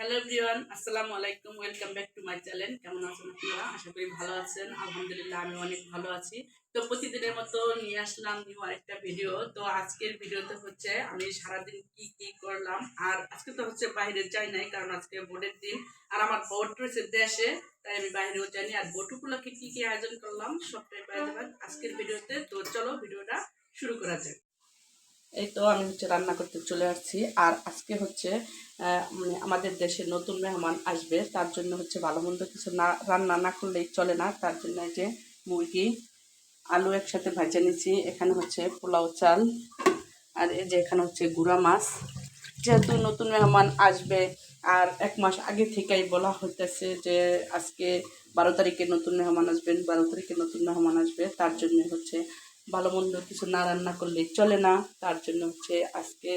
Hello everyone আসসালামু আলাইকুম welcome back to my channel কেমন আছেন আপনারা? আশা করি ভালো আছেন। আলহামদুলিল্লাহ, আমি অনেক ভালো আছি। তো প্রতিদিনের মতো নিয়ে আসলাম নিউ আরেকটা ভিডিও তো আজকের ভিডিওতে হচ্ছে আমি সারাদিন কি কি করলাম, আর আজকে তো হচ্ছে বাইরে যাই নাই, কারণ আজকে বোর্ডের দিন। আর আমার বোর্ড রয়েছে দেশে, তাই আমি বাইরেও জানি আর বোর্ড কি কি আয়োজন করলাম, সবটাই পাই যাবেন আজকের ভিডিওতে তো। চলো ভিডিওটা শুরু করা যাক। এই তো আমি হচ্ছে রান্না করতে চলে আসছি। আর আজকে হচ্ছে মানে আমাদের দেশে নতুন মেহমান আসবে, তার জন্য হচ্ছে ভালো মন্দ কিছু না, রান্না না করলেই চলে না। তার জন্য যে মুরগি, আলু একসাথে ভাজে নিচ্ছি এখানে হচ্ছে পোলাও চাল, আর এই যে এখানে হচ্ছে গুঁড়া মাছ। যেহেতু নতুন মেহমান আসবে, আর এক মাস আগে থেকেই বলা হইতেছে যে আজকে বারো তারিখে নতুন মেহমান আসবেন, বারো তারিখে নতুন মেহমান আসবে। তার জন্য হচ্ছে ভালো মন্দ কিছু না রান্না করলে চলে না। তার জন্য হচ্ছে আজকে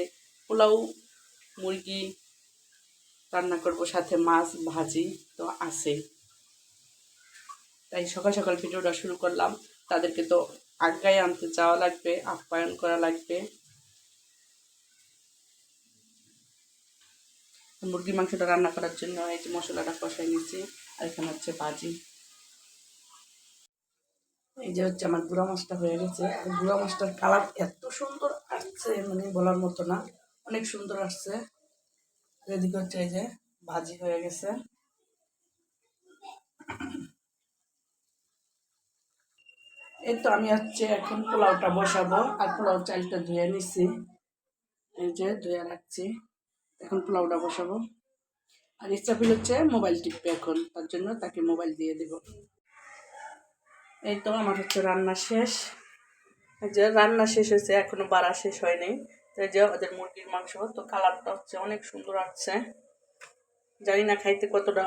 পোলাও, মুরগি রান্না করব, সাথে মাছ ভাজি তো আছে। তাই সকাল সকাল ভিডিওটা শুরু করলাম। তাদেরকে তো আজ্ঞায় আনতে যাওয়া লাগবে, আপ্যায়ন করা লাগবে। মুরগির মাংসটা রান্না করার জন্য এই যে মশলাটা কষাই নিচ্ছি আর এখানে হচ্ছে ভাজি। এই যে হচ্ছে আমার গুঁড়া মাছটা হয়ে গেছে। গুঁড়া মাছটার কালার এত সুন্দর আসছে মানে বলার মতো না। অনেক সুন্দর আসছে। এদিকে হচ্ছে এই যে ভাজি হয়ে গেছে। এই তো আমি হচ্ছে এখন পোলাওটা বসাবো, আর পোলাও চালটা ধুয়ে নিচ্ছি। এই যে ধুয়ে রাখছি। এখন পোলাওটা বসাবো। আর ইচ্ছা ইচ্ছাফিল হচ্ছে মোবাইল টিপবে এখন, তার জন্য তাকে মোবাইল দিয়ে দেবো। এই তো আমার হচ্ছে রান্না শেষ। যে রান্না শেষ হয়েছে, এখনও বাড়া শেষ হয়নি। তো এই যে ওদের মুরগির মাংস, তো কালারটা হচ্ছে অনেক সুন্দর আসছে। জানি না খাইতে কতটা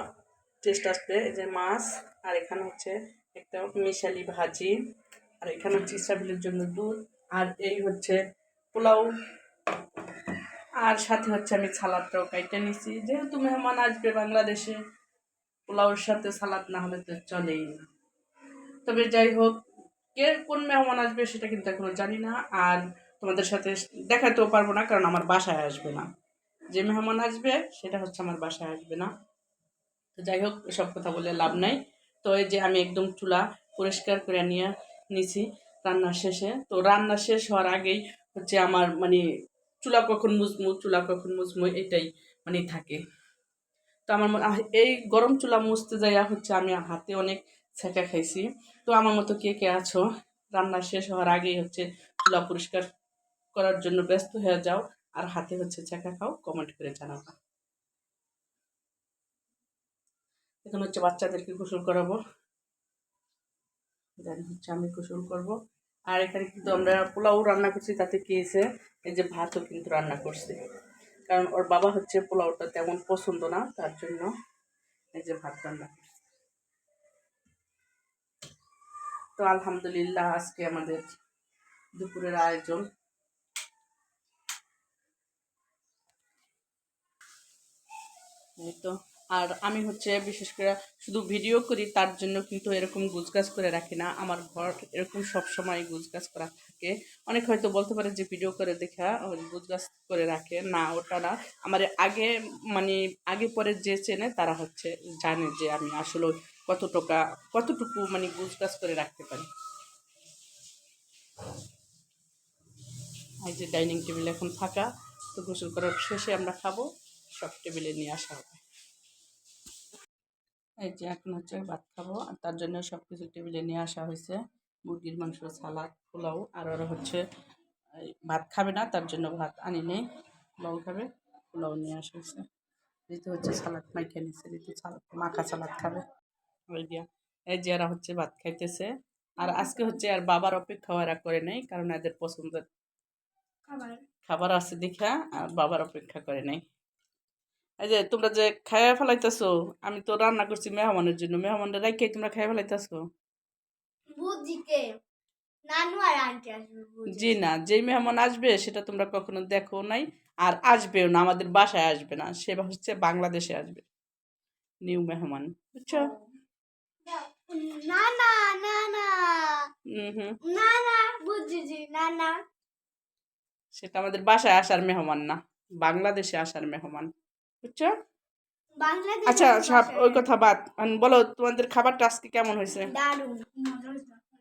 টেস্ট আসবে। এই যে মাছ, আর এখানে হচ্ছে একটা মিশালি ভাজি, আর এখানে হচ্ছে ইসরাবিলের জন্য দুধ, আর এই হচ্ছে পোলাও। আর সাথে হচ্ছে আমি সালাদটাও কাইটে নিছি। যেহেতু মেহমান আসবে বাংলাদেশে পোলাওর সাথে সালাদ না হলে তো চলেই না। তবে যাই হোক কে কোন মেহমান আসবে সেটা কিন্তু এখনও জানি না, আর তোমাদের সাথে দেখাতেও পারব না, কারণ আমার বাসায় আসবে না। যে মেহমান আসবে, সেটা হচ্ছে আমার বাসায় আসবে না। তো যাই হোক, এসব কথা বলে লাভ নাই। তো এই যে আমি একদম চুলা পরিষ্কার করে নিয়ে নিছি রান্না শেষে। তো রান্না শেষ হওয়ার আগেই হচ্ছে আমার মানে চুলা কখন মুজমু চুলা কখন মুজমু এটাই মানে থাকে। তো আমার এই গরম চুলা মুছতে যাইয়া হচ্ছে আমি হাতে অনেক ছেঁকা খাইছি। তো আমার মতো কে কে আছো, রান্না শেষ হওয়ার আগেই হচ্ছে চুলা পরিষ্কার করার জন্য ব্যস্ত হয়ে যাও, আর হাতে হচ্ছে ছেঁকা খাও কমেন্ট করে জানাবা। এখন হচ্ছে বাচ্চাদেরকে গোসল করাবো। দেন হচ্ছে আমি গোসল করব। আর এখানে কিন্তু আমরা পোলাও রান্না করছি, তাতে কি হয়েছে? এই যে ভাতও কিন্তু রান্না করছি। কারণ ওর বাবা হচ্ছে পোলাওটা তেমন পছন্দ না, তার জন্য এই যে ভাত রান্না করছি। তো আলহামদুলিল্লাহ আজকে আমাদের দুপুরের আয়োজন। এই তো, আর আমি হচ্ছে বিশেষ করে শুধু ভিডিও করি, তার জন্য কিন্তু এরকম গুজগাছ করে রাখি না। আমার ঘর এরকম সব সময় গুজগাছ করা থাকে। অনেক হয়তো বলতে পারে যে ভিডিও করে দেখা গুজগাছ করে রাখে। না, ওটা না। আমার আগে মানে আগে পরে যে চেনে, তারা হচ্ছে জানে যে আমি আসলে কতটুকা কতটুকু মানে গুজগাছ করে রাখতে পারি? এই যে ডাইনিং টেবিল এখন ফাঁকা, তো গোসল করার শেষে আমরা খাব, সব টেবিলে নিয়ে আসা হবে। এই যে এখন হচ্ছে ভাত খাব, আর তার জন্য সব কিছু টেবিলে নিয়ে আসা হয়েছে। মুরগির মাংস, সালাদ, পোলাও, আর ওরা হচ্ছে ভাত খাবে না, তার জন্য ভাত আনি নেই। পোলাও খাবে, পোলাও নিয়ে আসা হয়েছে। ঋতু হচ্ছে সালাদ মাইখে নিচ্ছে ঋতু সালাদ, মাখা সালাদ খাবে। ওই দিয়া। এই যে এরা হচ্ছে ভাত খাইতেছে। আর আজকে হচ্ছে আর বাবার অপেক্ষাও এরা করে নেই কারণ এদের পছন্দের খাবার। আছে দেখা আর বাবার অপেক্ষা করে নাই। এই যে তোমরা যে খাইয়া ফেলাইতেছো আমি তো রান্না করছি মেহমানের জন্য। মেহমানরা রাইকে তোমরা খাইয়া ফেলাইতেছো? বুঝিতে। নানু আর আন্টি আসবে জি না যেই মেহমান আসবে সেটা তোমরা কখনো দেখো নাই আর আসবেও না আমাদের বাসায় আসবে না সে হচ্ছে বাংলাদেশে আসবে। নিউ মেহমান বুঝছ? বুঝিছি সেটা আমাদের বাসায় আসার মেহমান না বাংলাদেশে আসার মেহমান বুঝছ? বাংলাদেশ আচ্ছা সব ওই কথা বাদ বলো তোমাদের খাবারটা আজকে কেমন হয়েছে? দারুণ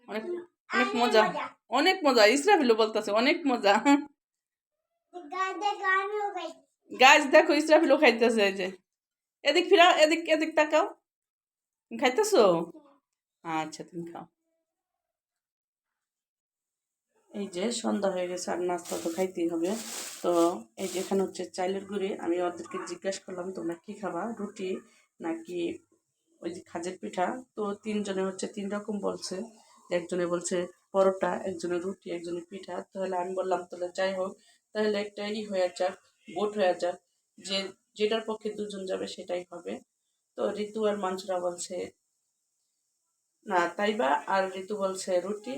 অনেক অনেক মজা অনেক মজা ইসরাফিলও বলতেছে অনেক মজা। গাছ দেখো ইসরাফিলও খাইতেছে এই যে। এদিক ফিরা এদিক এদিক তাকাও। খাইতেছো? আচ্ছা তুমি খাও। এই যে সন্ধ্যা হয়ে গেছে আর নাস্তা তো খাইতেই হবে। তো এই যে এখানে হচ্ছে চাইলের গুড়ি। আমি ওদেরকে জিজ্ঞাসা করলাম, তোমরা কি খাবা? রুটি নাকি ওই যে খাজের পিঠা? তো তিনজনে হচ্ছে তিন রকম বলছে। একজনে বলছে পরোটা, একজনে রুটি, একজনে পিঠা। তাহলে আমি বললাম, তাহলে যাই হোক, তাহলে একটা ই হয়ে যাক, বোট হয়ে যাক। যে, যেটার পক্ষে দুজন যাবে সেটাই হবে। তো ঋতু আর মাঞ্চুরা বলছে, না তাইবা আর ঋতু বলছে, রুটি।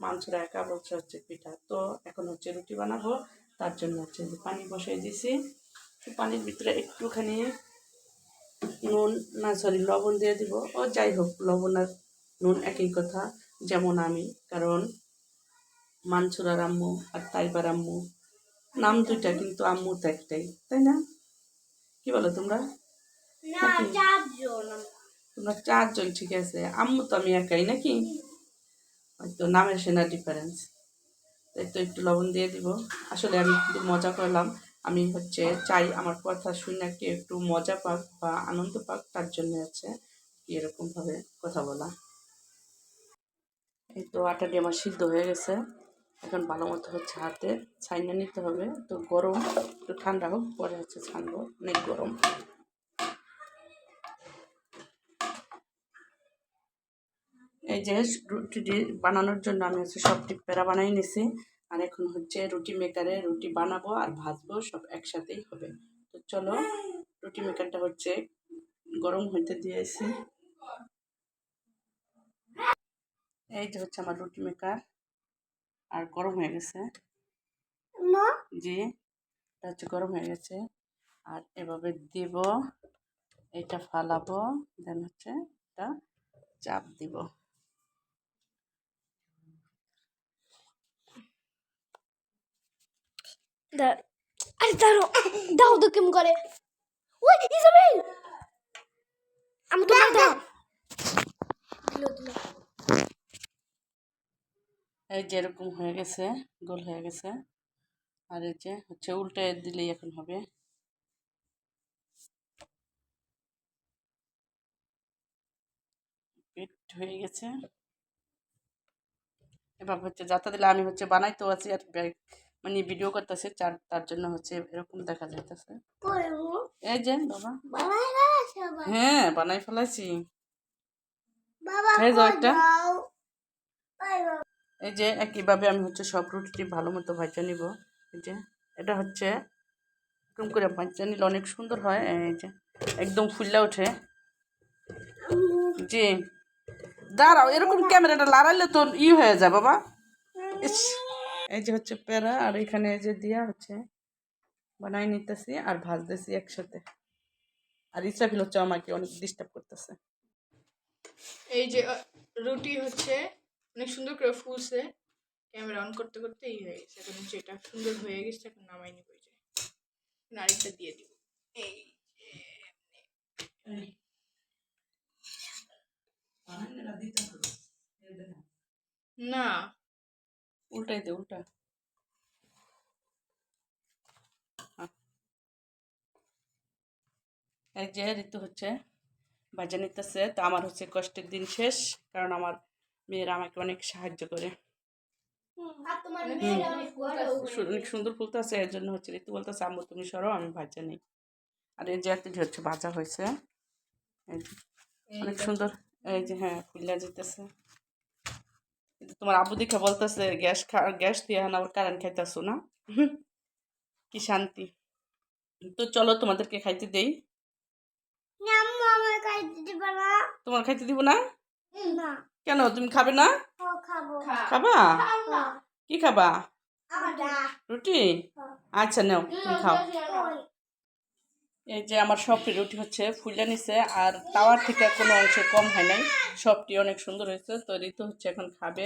মাংসরা একা বলছে হচ্ছে পিঠা। তো এখন হচ্ছে রুটি বানাবো, তার জন্য হচ্ছে যে পানি বসাই দিছি। পানির ভিতরে একটুখানি নুন, না সরি লবণ দিয়ে দিব। ও, যাই হোক, লবণ আর নুন একই কথা, যেমন আমি, কারণ মানসুরার আম্মু আর তাইবার আম্মু, নাম দুইটা কিন্তু আম্মু তো একটাই, তাই না? কি বলো তোমরা? তোমরা চারজন ঠিক আছে। আম্মু তো আমি একাই নাকি? হয়তো নামের সেনা ডিফারেন্স তাই তো একটু লবণ দিয়ে দিব। আসলে আমি কিন্তু মজা করলাম। আমি হচ্ছে চাই আমার কথা শুনে কি একটু মজা পাক বা আনন্দ পাক তার জন্য হচ্ছে এরকমভাবে কথা বলা। এই তো আটাটি আমার সিদ্ধ হয়ে গেছে। এখন ভালো মতো হচ্ছে হাতে ছাইনা নিতে হবে। তো গরম একটু ঠান্ডা হোক পরে হচ্ছে ছানবো। অনেক গরম। এই যে রুটিটি বানানোর জন্য আমি হচ্ছে সবটি পেড়া বানাই নিছি। আর এখন হচ্ছে রুটি মেকারে রুটি বানাবো আর ভাজবো সব একসাথেই হবে। তো চলো রুটি মেকারটা হচ্ছে গরম হইতে দিয়েছি। এই যে হচ্ছে আমার রুটি মেকার আর গরম হয়ে গেছে। জি এটা হচ্ছে গরম হয়ে গেছে। আর এভাবে দিব এটা ফালাবো দেন হচ্ছে এটা চাপ দিব। আরে দাঁড়ো দাও তো কেমন করে ওই ইসাবেল আমি তো দাও দিলো দিলো এই যে এরকম হয়ে গেছে গোল হয়ে গেছে। আর এই যে হচ্ছে উল্টে দিলেই এখন হবে। পেট হয়ে গেছে। এবার হচ্ছে যাতা দিলে আমি হচ্ছে বানাইতেও আছি আর ব্যাগ। মানে ভিডিও করতেছে চার তার জন্য হচ্ছে এরকম দেখা যাইতেছে। এই যে বাবা। হ্যাঁ বানাই ফেলাইছি। যাও একটা। এই যে একইভাবে আমি হচ্ছে সব রুটিটি ভালো মতো ভাজা নিব। এই যে এটা হচ্ছে এরকম করে ভাজা নিলে অনেক সুন্দর হয়। এই যে একদম ফুললা ওঠে। জি। দাঁড়াও এরকম ক্যামেরাটা লাড়াইলে তো ই হয়ে যায় বাবা। এই যে হচ্ছে প্যারা আর এখানে এই যে দিয়া হচ্ছে বানাই নিতেছি আর ভাজতেছি একসাথে। আর ইসরাফিল হচ্ছে আমাকে অনেক ডিস্টার্ব করতেছে। এই যে রুটি হচ্ছে অনেক সুন্দর করে ফুলছে। ক্যামেরা অন করতে করতে এই হয়ে গেছে। এখন হচ্ছে এটা সুন্দর হয়ে গেছে এখন নামাই নিব এই যে। আরেকটা দিয়ে দিব। এই না। উল্টাই দে উল্টা। এই যে ঋতু হচ্ছে বাজা নিতেছে। তো আমার হচ্ছে কষ্টের দিন শেষ কারণ আমার মেয়েরা আমাকে অনেক সাহায্য করে। অনেক সুন্দর ফুলতেছে এর জন্য হচ্ছে ঋতু বলতেছে আম্মু তুমি সরো আমি ভাজা নেই। আর এই যে এতটি হচ্ছে ভাজা হয়েছে অনেক সুন্দর এই যে হ্যাঁ ফুল্লা যেতেছে। কিন্তু তোমার আবু দেখে বলতেছে গ্যাস খা গ্যাস দিয়ে এখন আবার কারেন্ট খাইতেছো না? কি শান্তি। তো চলো তোমাদেরকে খাইতে দেই। তোমার খাইতে দিব না? না। কেন তুমি খাবে না? খাবা। খাব? কি খাবা? রুটি? আচ্ছা নাও তুমি খাও। এই যে আমার সবটি রুটি হচ্ছে ফুলে নিছে, আর তাওয়ার থেকে কোনো অংশে কম হয় নাই। সবটি অনেক সুন্দর হয়েছে, তো ঋতু হচ্ছে এখন খাবে।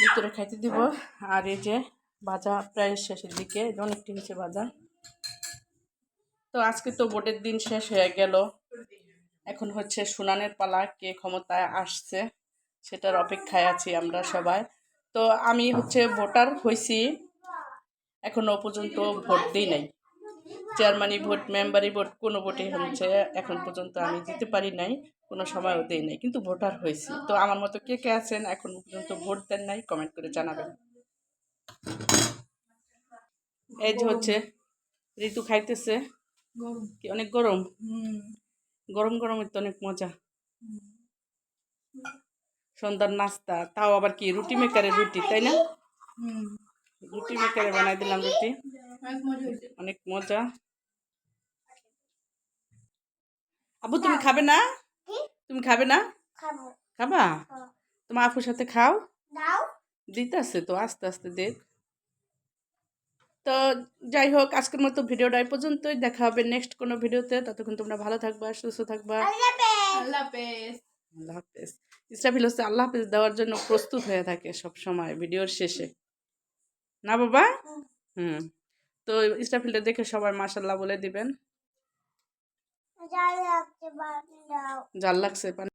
ভিতরে খাইতে দিব। আর এই যে ভাজা প্রায় শেষের দিকে অনেকটি হচ্ছে ভাজা। তো তো আজকে তো ভোটের দিন শেষ হয়ে গেল। এখন হচ্ছে সুনানের পালা, কে ক্ষমতায় আসছে সেটার অপেক্ষায় আছি আমরা সবাই। তো আমি হচ্ছে ভোটার হয়েছি এখনও পর্যন্ত ভোট দিই নাই। চেয়ারম্যানই ভোট মেম্বারই ভোট কোনো ভোটে হচ্ছে, এখন পর্যন্ত আমি দিতে পারি নাই, কোনো সময়ও দিই নাই, কিন্তু ভোটার হয়েছি। তো আমার মতো কে কে আছেন, এখন পর্যন্ত ভোট দেন নাই কমেন্ট করে জানাবেন। এই যে হচ্ছে, ঋতু খাইতেছে অনেক গরম? গরম গরমের তো অনেক মজা। সন্ধ্যার নাস্তা, তাও আবার কি রুটি মেকারের রুটি, তাই না? রুটি মেকারে বানাই দিলাম রুটি। অনেক মজা। হয়েছে অনেক মজা আবু তুমি খাবে না? তুমি খাবে না? খাবা। হ্যাঁ। তোমার আপুর সাথে খাও। দাও। দিতেছে তো আস্তে আস্তে দেখ। তো যাই হোক আজকের মতো ভিডিওটা এই পর্যন্তই। দেখা হবে নেক্সট কোনো ভিডিওতে। ততক্ষণ তোমরা ভালো থাকবা সুস্থ থাকবা। আল্লাহ হাফেজ। আল্লাহ হাফেজ। আল্লাহ হাফেজ। ইসরাফিল হচ্ছে আল্লাহ হাফেজ দেওয়ার জন্য প্রস্তুত হয়ে থাকে সব সময় ভিডিওর শেষে। না বাবা? হুম। তো স্টাফিলটা দেখে সবাই মাসাল্লাহ বলে দিবেন। জাল লাগছে পানি